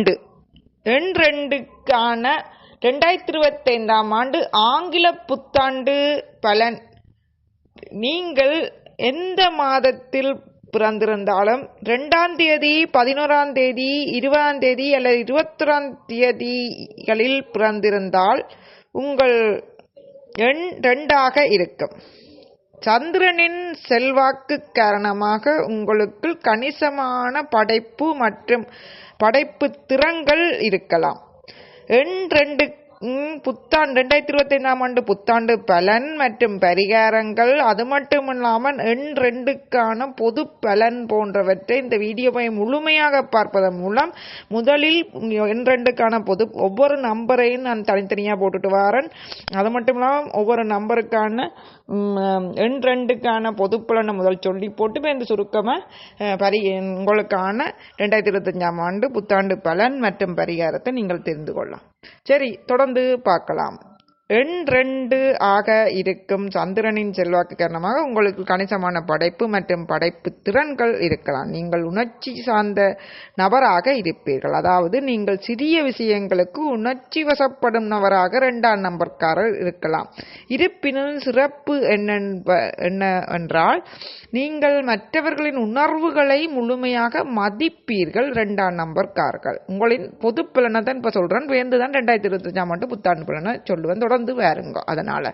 ரெண்டு. எண் ரெண்டுக்கான ரெண்டாயிரத்தி இருபத்தைந்தாம் ஆண்டு ஆங்கில புத்தாண்டு பலன். நீங்கள் எந்த மாதத்தில் பிறந்திருந்தாலும் ரெண்டாம் தேதி பதினோராம் தேதி இருபதாம் தேதி அல்லது இருபத்தொராம் தேதிகளில் பிறந்திருந்தால் உங்கள் எண் ரெண்டாக இருக்கும். சந்திரனின் செல்வாக்கு காரணமாக உங்களுக்கு கணிசமான படைப்பு மற்றும் படைப்பு திறன்கள் இருக்கலாம். எண் ரெண்டு புத்தாண்டு ரெண்டாயிரத்தி இருபத்தி ஐந்தாம் ஆண்டு புத்தாண்டு பலன் மற்றும் பரிகாரங்கள். அது மட்டும் இல்லாமல் எண் ரெண்டுக்கான பொது பலன் போன்றவற்றை இந்த வீடியோவை முழுமையாக பார்ப்பதன் மூலம் முதலில் எண் ரெண்டுக்கான பொது ஒவ்வொரு நம்பரையும் நான் தனித்தனியாக போட்டுட்டு வரேன். அது மட்டும் இல்லாமல் ஒவ்வொரு நம்பருக்கான எண் ரெண்டுக்கான பொதுப்புலனை முதல் சொல்லி போட்டு இப்போ இந்த சுருக்கமாக பரி உங்களுக்கான ரெண்டாயிரத்தி இருபத்தஞ்சாம் ஆண்டு புத்தாண்டு பலன் மற்றும் பரிகாரத்தை நீங்கள் தெரிந்து கொள்ளலாம். சரி தொடர்ந்து பார்க்கலாம். எண் ரெண்டு ஆக இருக்கும். சந்திரனின் செல்வாக்கு காரணமாக உங்களுக்கு கணிசமான படைப்பு மற்றும் படைப்பு திறன்கள் இருக்கலாம். நீங்கள் உணர்ச்சி சார்ந்த நபராக இருப்பீர்கள். அதாவது நீங்கள் சிறிய விஷயங்களுக்கு உணர்ச்சி வசப்படும் நபராக ரெண்டாம் நம்பர்காரர் இருக்கலாம். இருப்பினும் சிறப்பு என்னென்ப என்ன என்றால் நீங்கள் மற்றவர்களின் உணர்வுகளை முழுமையாக மதிப்பீர்கள் ரெண்டாம் நம்பர்கார்கள் உங்களின் பொது பலனை தான் இப்போ சொல்கிறேன் வேந்து தான் ரெண்டாயிரத்தி இருபத்தஞ்சாம் ஆண்டு புத்தாண்டு பலனை சொல்லுவேன். தொடர்ந்து வேறுங்க அதனால்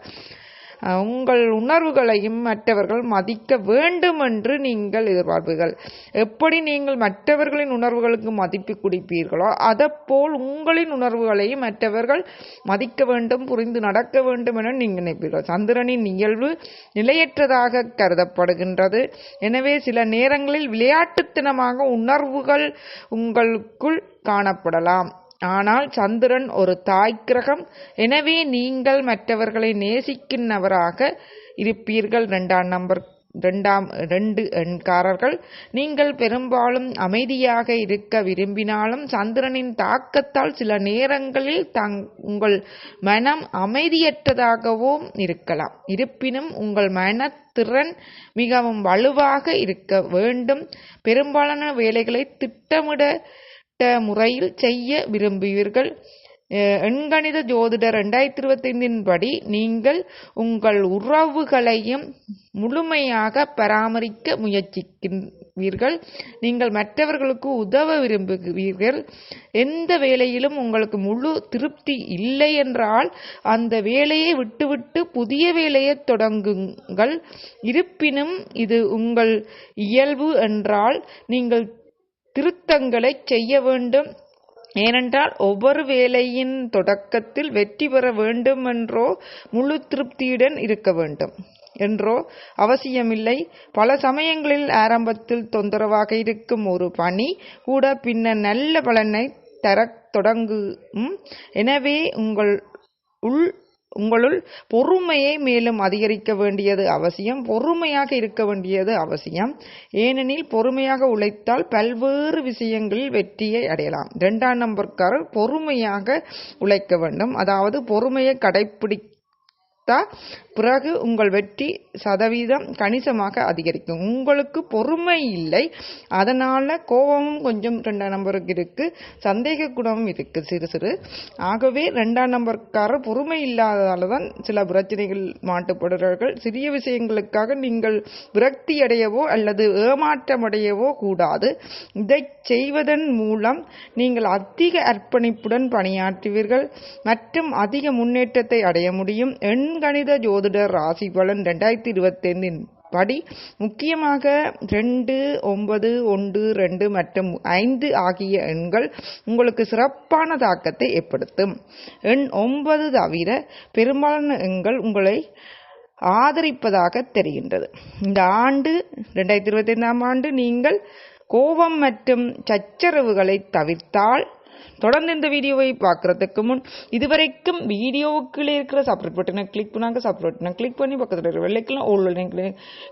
உங்கள் உணர்வுகளையும் மற்றவர்கள் மதிக்க வேண்டும் என்று நீங்கள் எதிர்பார்ப்பீர்கள். எப்படி நீங்கள் மற்றவர்களின் உணர்வுகளுக்கு மதிப்பு கொடுப்பீர்களோ அதைப்போல் உங்களின் உணர்வுகளையும் மற்றவர்கள் மதிக்க வேண்டும் புரிந்து நடக்க வேண்டும் என நீங்கள் நினைப்பீர்கள். சந்திரனின் இயல்பு நிலையற்றதாக கருதப்படுகின்றது. எனவே சில நேரங்களில் விளையாட்டுத்தனமாக உணர்வுகள் உங்களுக்குள் காணப்படலாம். ஆனால் சந்திரன் ஒரு தாய் கிரகம் எனவே நீங்கள் மற்றவர்களை நேசிக்கின்றவராக இருப்பீர்கள். ரெண்டாம் நம்பர் ரெண்டாம் ரெண்டு எண்காரர்கள். நீங்கள் பெரும்பாலும் அமைதியாக இருக்க விரும்பினாலும் சந்திரனின் தாக்கத்தால் சில நேரங்களில் தங் உங்கள் மனம் அமைதியற்றதாகவும் இருக்கலாம். இருப்பினும் உங்கள் மனத்திறன் மிகவும் வலுவாக இருக்க வேண்டும். பெரும்பாலான வேலைகளை திட்டமிட முறையில் செய்ய விரும்புவீர்கள். எண்கணித ஜோதிடர் ரெண்டாயிரத்தி இருபத்தைந்தின் படி நீங்கள் உங்கள் உறவுகளையும் முழுமையாக பராமரிக்க முயற்சிக்கிறீர்கள் நீங்கள் மற்றவர்களுக்கு உதவ விரும்புகிறீர்கள். எந்த வேலையிலும் உங்களுக்கு முழு திருப்தி இல்லை என்றால் அந்த வேலையை விட்டுவிட்டு புதிய வேலையை தொடங்குங்கள். இருப்பினும் இது உங்கள் இயல்பு என்றால் நீங்கள் திருத்தங்களை செய்ய வேண்டும். ஏனென்றால் ஒவ்வொரு வேலையின் தொடக்கத்தில் வெற்றி பெற வேண்டும் என்றோ முழு திருப்தியுடன் இருக்க வேண்டும் என்றோ அவசியமில்லை. பல சமயங்களில் ஆரம்பத்தில் தொந்தரவாக இருக்கும் ஒரு பணி கூட பின்னர் நல்ல பலனை தரத் தொடங்கும். எனவே உங்கள் உள் உங்களுள் பொறுமையை மேலும் அதிகரிக்க வேண்டியது அவசியம் பொறுமையாக இருக்க வேண்டியது அவசியம். ஏனெனில் பொறுமையாக உழைத்தால் பல்வேறு விஷயங்களில் வெற்றியை அடையலாம். இரண்டாம் நம்பர்காரர் பொறுமையாக உழைக்க வேண்டும். அதாவது பொறுமையை கடைப்பிடி பிறகு உங்கள் வெற்றி சதவீதம் கணிசமாக அதிகரிக்கும். உங்களுக்கு பொறுமை இல்லை. அதனால் கோபமும் கொஞ்சம் ரெண்டாம் நம்பருக்கு இருக்குது சந்தேக குணமும் இருக்குது சிறு சிறு. ஆகவே ரெண்டாம் நம்பர்காரர் பொறுமை இல்லாததால் தான் சில பிரச்சனைகள் மாட்டுப்படுகிறார்கள் சிறிய விஷயங்களுக்காக நீங்கள் விரக்தி அடையவோ அல்லது ஏமாற்றமடையவோ கூடாது. இதை செய்வதன் மூலம் நீங்கள் அதிக அர்ப்பணிப்புடன் பணியாற்றுவீர்கள். மற்றும் அதிக முன்னேற்றத்தை அடைய முடியும். எண்கணித ஜோதிடர் ராசி பலன் ரெண்டாயிரத்தி இருபத்தைந்தின் படி முக்கியமாக ரெண்டு ஒன்பது ஒன்று ரெண்டு மற்றும் ஐந்து ஆகிய எண்கள் உங்களுக்கு சிறப்பான தாக்கத்தை ஏற்படுத்தும். எண் ஒன்பது தவிர பெரும்பாலான எண்கள் உங்களை ஆதரிப்பதாக தெரிகின்றது. இந்த ஆண்டு ரெண்டாயிரத்தி இருபத்தைந்தாம் ஆண்டு நீங்கள் கோபம் மற்றும் சச்சரவுகளை தவிர்த்தால் தொடர்ந்து இந்த வீடியோவை பார்க்குறதுக்கு முன் இதுவரைக்கும் வீடியோவுக்குள்ளே இருக்கிற சப்ரேட் பட்டனை கிளிக் பண்ணாங்க. சப்ரேட் பட்டனை கிளிக் பண்ணி பக்கத்தில் இருக்கிற வெள்ளைக்கெல்லாம் ஓல்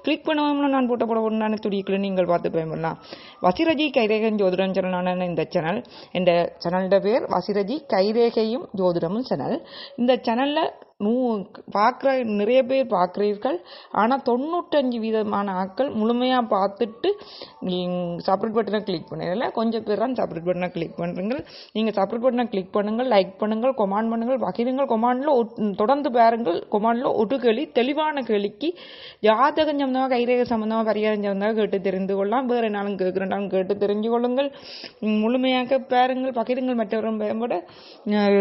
கிளிக் பண்ணாமல் நான் போட்ட போட ஒன்றான துடிக்குள்ள நீங்கள் பார்த்து பயன்படலாம். வசிரஜி கைரேகன் ஜோதிடம் சேனலான இந்த சேனல் இந்த சேனலோட பேர் வசிரஜி கைரேகையும் ஜோதிடமும் சேனல் இந்த சேனலில் நூ பார்க்குற நிறைய பேர் பார்க்குறீர்கள். ஆனால் தொண்ணூற்றஞ்சு வீதமான ஆட்கள் முழுமையாக பார்த்துட்டு சப்ரேட் பட்டனை கிளிக் பண்ணதில்ல கொஞ்சம் பேர் தான் சப்ரேட் பட்டனை கிளிக் பண்ணுறீங்க நீங்கள் சப்ரேட் பட்டனை கிளிக் பண்ணுங்கள் லைக் பண்ணுங்கள் கொமாண்ட் பண்ணுங்கள் பகிருங்கள் கொமாண்டில் தொடர்ந்து பாருங்கள். கொமாண்டில் ஒரு கேள்வி தெளிவான கேள்விக்கு ஜாதகம் சம்மந்தமாக கைரேக சம்மந்தமாக பரிகாரம் சம்மந்தமாக கேட்டு தெரிந்து கொள்ளலாம். வேறு என்னாலும் கேட்குறேன்னாலும் கேட்டு தெரிஞ்சு கொள்ளுங்கள். முழுமையாக பாருங்கள் பகிருங்கள். மற்றவரும் பயன்பட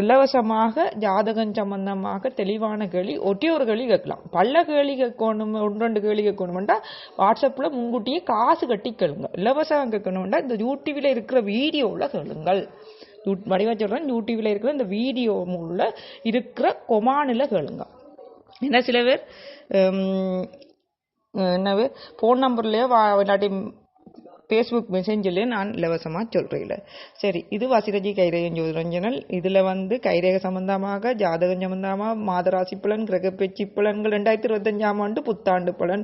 இலவசமாக ஜாதகம் சம்பந்தமாக தெளிவான கேள்வி ஒட்டி ஒரு கேள்வி கேட்கலாம். பல கேள்வி கேட்கணும் ஒன்று ரெண்டு கேள்வி கேட்கணுமெண்டா வாட்ஸ்அப்பில் முன்கூட்டியே காசு கட்டி கேளுங்க. இலவசம் கேட்கணுமெண்டா இந்த யூடியூபில் இருக்கிற வீடியோவில் கேளுங்கள். யூ- வடிவா சொல்கிறேன் யூடியூபில் இருக்கிற இந்த வீடியோ உள்ள இருக்கிற கொமானில் கேளுங்க. ஏன்னா சில பேர் ஹம், ஃபோன் நம்பர்லேயோ இல்லாட்டி ஃபேஸ்புக் மெசேஞ்சர்லேயே நான் இலவசமாக சொல்கிறேன் சரி இது வசிரஜி கைரேகம் ஜோதிரஞ்சனல் இதில் வந்து கைரேக சம்பந்தமாக ஜாதகம் சம்பந்தமாக மாதராசி பலன் கிரகப்பெச்சி பலன்கள் ரெண்டாயிரத்தி இருபத்தஞ்சாம் ஆண்டு புத்தாண்டு பலன்.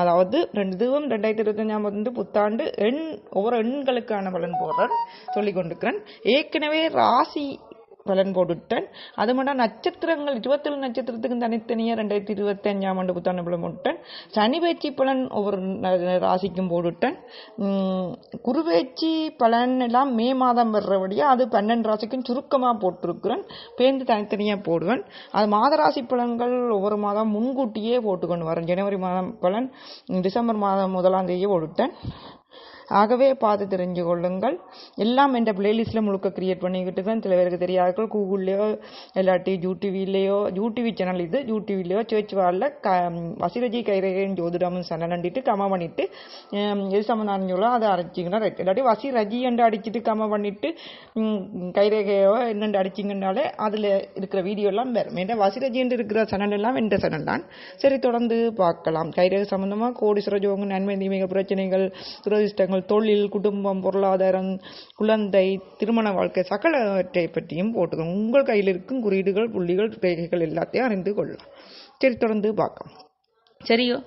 அதாவது ரெண்டு இதுவும் ரெண்டாயிரத்தி இருபத்தஞ்சாம் ஆண்டு புத்தாண்டு எண் ஒவ்வொரு எண்களுக்கான பலன் போடுறேன் சொல்லி கொண்டிருக்கிறேன் ஏற்கனவே ராசி பலன் போட்டுட்டேன். அது மட்டும் நட்சத்திரங்கள் இருபத்தேழு நட்சத்திரத்துக்கும் தனித்தனியாக ரெண்டாயிரத்தி இருபத்தி அஞ்சாம் ஆண்டு புத்தாண்டு பலன் போட்டுட்டேன். சனி பயிற்சி பலன் ஒவ்வொரு ராசிக்கும் போட்டுட்டேன். குருவேச்சி பலன் எல்லாம் மே மாதம் வர்றபடியாக அது பன்னெண்டு ராசிக்கும் சுருக்கமாக போட்டிருக்கிறேன். பேருந்து தனித்தனியாக போடுவேன். அது மாத ராசி பலன்கள் ஒவ்வொரு மாதம் முன்கூட்டியே போட்டுக்கொண்டு வரேன். ஜனவரி மாதம் பலன் டிசம்பர் மாதம் முதலாம் தேதியே போட்டுட்டேன். ஆகவே பார்த்து தெரிஞ்சு கொள்ளுங்கள். எல்லாம் என்ற பிளேலிஸ்ட்டில் முழுக்க கிரியேட் பண்ணிக்கிட்டு தான் சில பேருக்கு தெரியாதார்கள் கூகுள்லேயோ இல்லாட்டி யூடிவிலேயோ யூடிவி சேனல் இது யூடிவிலேயோ சேர்ச் வாரில் க வசிரஜி கைரேகன் ஜோதிடம் சேனல் அண்டிட்டு கம பண்ணிட்டு எது சம்மந்தம் அதை அரைச்சிங்கன்னா ரைட் இல்லாட்டி வசி ரஜி என்று அடிச்சிட்டு கம பண்ணிட்டு கைரேகையோ என்னென்று அடிச்சிங்கனாலே அதில் இருக்கிற வீடியோ எல்லாம் வரும். ஏன்னா வசிரஜி என்று இருக்கிற சேனல் எல்லாம் என்ற சேனல் தான்? சரி தொடர்ந்து பார்க்கலாம். கைரேகை சம்மந்தமாக கோடீஸ்வர ஜோகம் நன்மை தீமைகள் பிரச்சனைகள் துரதிர்ஷ்டங்கள் தொழில் குடும்பம் பொருளாதாரம் குழந்தை திருமண வாழ்க்கை சகலவற்றை பற்றியும் போட்டுக்கணும் உங்கள் கையில் இருக்கும் குறியீடுகள் புள்ளிகள் ரேகைகள் எல்லாத்தையும் அறிந்து கொள்ளலாம். சரி தொடர்ந்து பார்க்கலாம். சரியோ?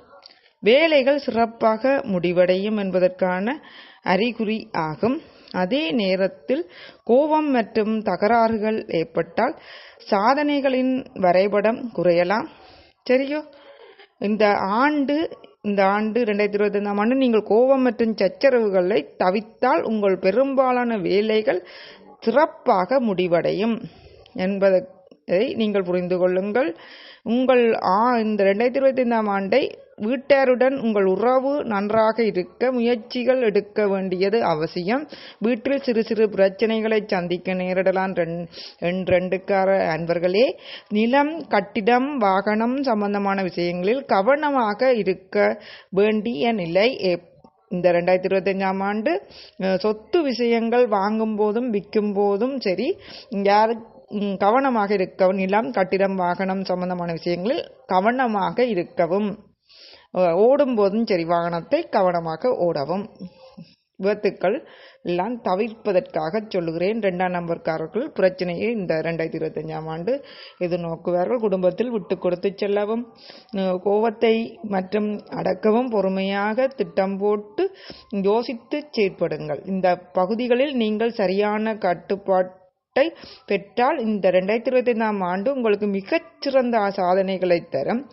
வேலைகள் சிறப்பாக முடிவடையும் என்பதற்கான அறிகுறி ஆகும். அதே நேரத்தில் கோபம் மற்றும் தகராறுகள் ஏற்பட்டால் சாதனைகளின் வரைபடம் குறையலாம். சரியோ? இந்த ஆண்டு இந்த ஆண்டு ரெண்டாயிரத்தி இருபத்தைந்தாம் ஆண்டு நீங்கள் கோபம் மற்றும் சச்சரவுகளை தவித்தால் உங்கள் பெரும்பாலான வேலைகள் சிறப்பாக முடிவடையும் என்பதை நீங்கள் புரிந்து கொள்ளுங்கள். உங்கள் ஆ இந்த ரெண்டாயிரத்தி இருபத்தைந்தாம் ஆண்டை வீட்டாருடன் உங்கள் உறவு நன்றாக இருக்க முயற்சிகள் எடுக்க வேண்டியது அவசியம். வீட்டில் சிறு சிறு பிரச்சனைகளை சந்திக்க நேரிடலாம். ரெண்- ரெண்டுக்கார அன்பர்களே நிலம் கட்டிடம் வாகனம் சம்பந்தமான விஷயங்களில் கவனமாக இருக்க வேண்டிய நிலை இந்த ரெண்டாயிரத்தி இருபத்தஞ்சாம் ஆண்டு சொத்து விஷயங்கள் வாங்கும் போதும் விற்கும் போதும் சரி யாரு கவனமாக இருக்கவும் நிலம் கட்டிடம் வாகனம் சம்பந்தமான விஷயங்களில் கவனமாக இருக்கவும். ஓடும்போதும் சரி வாகனத்தை கவனமாக ஓடவும். விபத்துக்கள் எல்லாம் தவிர்ப்பதற்காக சொல்லுகிறேன். ரெண்டாம் நம்பர்காரர்கள் பிரச்சனையை இந்த ரெண்டாயிரத்தி இருபத்தஞ்சாம் ஆண்டு எதிர்நோக்குவார்கள். குடும்பத்தில் விட்டு கொடுத்து செல்லவும் கோபத்தை மற்றும் அடக்கவும் பொறுமையாக திட்டம் போட்டு யோசித்து செயற்படுங்கள். இந்த பகுதிகளில் நீங்கள் சரியான கட்டுப்பாட்டை பெற்றால் இந்த ரெண்டாயிரத்தி இருபத்தைந்தாம் ஆண்டு உங்களுக்கு மிகச்சிறந்த சாதனைகளை தரும்.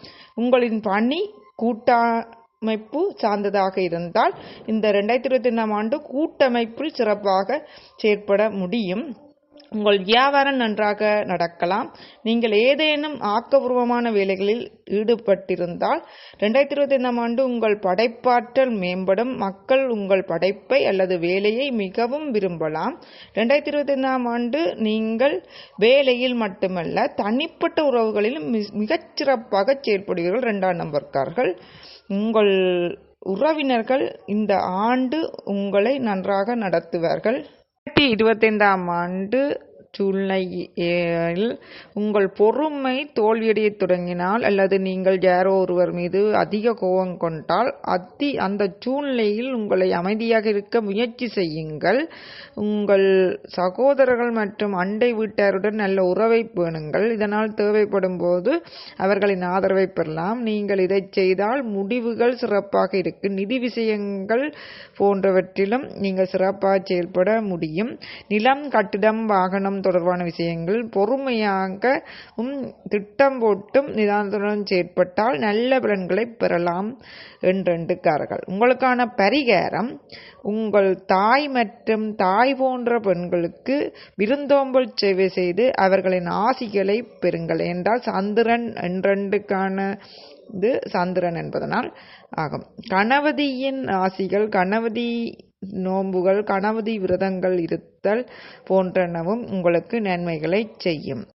உங்களின் பணி கூட்டமைப்பு சார்ந்ததாக இருந்தால் இந்த ரெண்டாயிரத்தி இருபத்தி ஒன்றாம் ஆண்டு கூட்டமைப்பில் சிறப்பாக செயற்பட முடியும். உங்கள் வியாபாரம் நன்றாக நடக்கலாம். நீங்கள் ஏதேனும் ஆக்கபூர்வமான வேலைகளில் ஈடுபட்டிருந்தால் ரெண்டாயிரத்தி இருபத்தி ஐந்தாம் ஆண்டு உங்கள் படைப்பாற்றல் மேம்படும். மக்கள் உங்கள் படைப்பை அல்லது வேலையை மிகவும் விரும்பலாம். ரெண்டாயிரத்தி இருபத்தி ஐந்தாம் ஆண்டு நீங்கள் வேலையில் மட்டுமல்ல தனிப்பட்ட உறவுகளிலும் மி- மிகச்சிறப்பாக செயல்படுவீர்கள் ரெண்டாம் நம்பர்கார்கள் உங்கள் உறவினர்கள் இந்த ஆண்டு உங்களை நன்றாக நடத்துவார்கள். இருபத்தைந்தாம் ஆண்டு சூழ்நிலையில் உங்கள் பொறுமை தோல்வியடையத் தொடங்கினால் அல்லது நீங்கள் யாரோ ஒருவர் மீது அதிக கோபம் கொண்டால் அத்தி அந்த சூழ்நிலையில் உங்களை அமைதியாக இருக்க முயற்சி செய்யுங்கள். உங்கள் சகோதரர்கள் மற்றும் அண்டை வீட்டாருடன் நல்ல உறவை பேணுங்கள். இதனால் தேவைப்படும் போது அவர்களின் ஆதரவை பெறலாம். நீங்கள் இதை செய்தால் முடிவுகள் சிறப்பாக இருக்கு. நிதி விஷயங்கள் போன்றவற்றிலும் நீங்கள் சிறப்பாக செயல்பட முடியும். நிலம் கட்டிடம் வாகனம் தொடர்பான விஷயங்கள். பொறுமையாக திட்டம் போட்டும் நிதானத்துடன் செயற்பட்டால் நல்ல பலன்களை பெறலாம் என்றெண்டுக்கார்கள் உங்களுக்கான பரிகாரம் உங்கள் தாய் மற்றும் தாய் போன்ற பெண்களுக்கு விருந்தோம்பல் சேவை செய்து அவர்களின் ஆசிகளை பெறுங்கள். என்றால் சந்திரன் என்றெண்டுக்கான இது சந்திரன் என்பதனால் ஆகும். கணவதியின் ஆசிகள் கணவதி நோன்புகள் கணவதி விரதங்கள் இருத்தல் போன்றனவும் உங்களுக்கு நன்மைகளை செய்யும்.